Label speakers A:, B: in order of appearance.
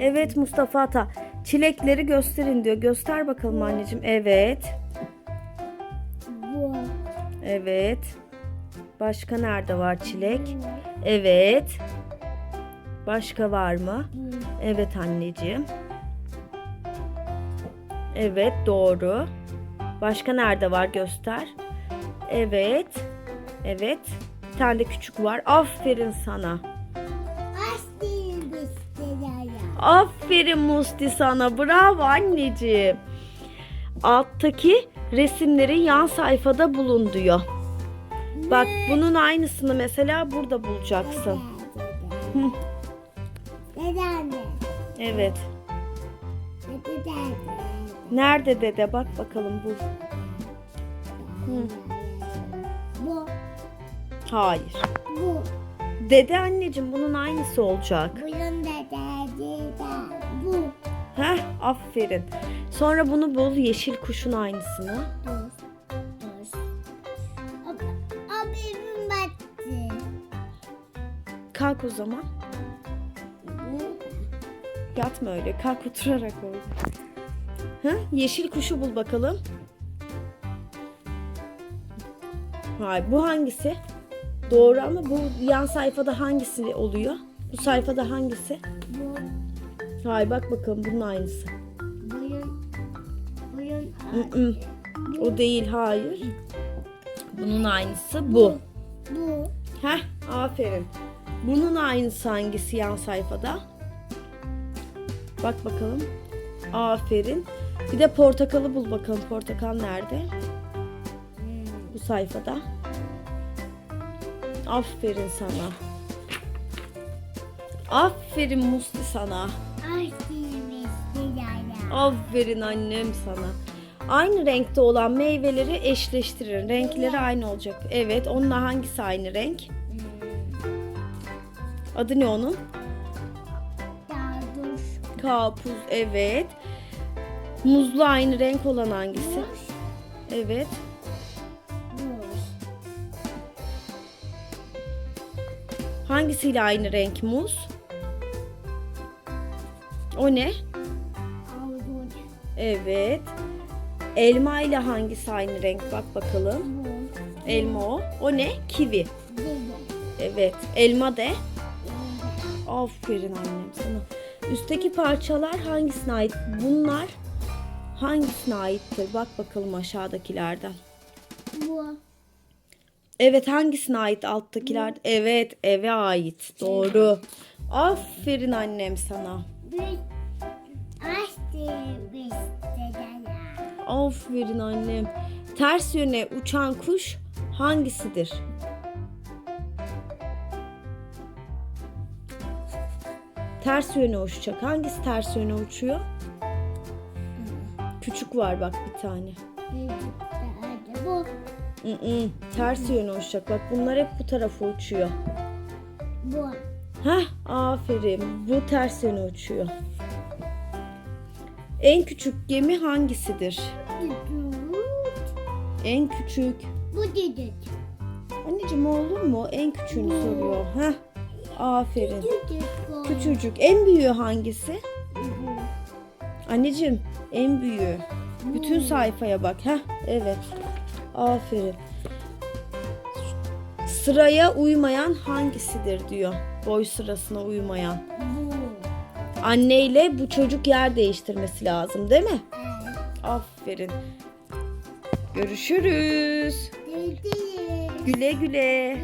A: Evet Mustafa Ata. Çilekleri gösterin diyor. Göster bakalım anneciğim. Evet.
B: Bu.
A: Evet. Başka nerede var çilek? Evet. Başka var mı? Evet anneciğim. Evet doğru. Başka nerede var göster. Evet. Evet. Bir tane de küçük var. Aferin sana. Aferin Musti sana. Bravo anneciğim. Alttaki resimleri yan sayfada bulun diyor. Bak bunun aynısını mesela burada bulacaksın.
B: Neden?
A: Evet. Nerede dede? Bak bakalım bu.
B: Bu.
A: Hayır.
B: Bu.
A: Dede anneciğim bunun aynısı olacak.
B: Bunun
A: aferin. Sonra bunu bul yeşil kuşun aynısını.
B: Abim battı.
A: Kalk o zaman. Yatma öyle. Kalk oturarak ol. Hı? Yeşil kuşu bul bakalım. Hayır bu hangisi? Doğru ama bu yan sayfada hangisi oluyor? Bu sayfada hangisi?
B: Bu.
A: Hayır bak bakalım bunun aynısı. Mm-mm. O değil hayır. Bunun aynısı bu.
B: Bu.
A: Heh aferin. Bunun aynısı hangisi yan sayfada? Bak bakalım. Aferin. Bir de portakalı bul bakalım. Portakal nerede? Bu sayfada. Aferin sana. Aferin Musti sana. Aferin annem sana. Aynı renkte olan meyveleri eşleştirin. Renkleri aynı olacak. Evet, onunla hangisi aynı renk? Adı ne onun? Karpuz, evet. Muzlu aynı renk olan hangisi? Evet. Hangisiyle aynı renk muz? O ne? Evet. Elma ile hangisi aynı renk? Bak bakalım. Elma o. O ne? Kivi. Evet. Elma de. Aferin annem sana. Üstteki parçalar hangisine ait? Bunlar hangisine aittir? Bak bakalım aşağıdakilerden.
B: Bu.
A: Evet hangisine ait alttakiler? Evet eve ait. Doğru. Aferin annem sana. Aferin annem. Ters yöne uçan kuş hangisidir? Ters yöne uçacak. Hangisi ters yöne uçuyor? Küçük var bak bir tane.
B: Bu.
A: Ters yöne uçacak. Bak bunlar hep bu tarafa uçuyor.
B: Bu.
A: Heh, aferin. Bu ters yöne uçuyor. En küçük gemi hangisidir? En küçük.
B: Bu düdük.
A: Anneciğim olur mu? En küçüğünü soruyor. Heh, aferin. Küçücük. En büyüğü hangisi? Anneciğim en büyüğü. Bütün sayfaya bak. Heh, evet. Aferin. Sıraya uymayan hangisidir diyor. Boy sırasına uymayan.
B: Bu.
A: Anneyle bu çocuk yer değiştirmesi lazım değil mi? Aferin. Görüşürüz.
B: Düdük.
A: Güle güle.
B: Ya.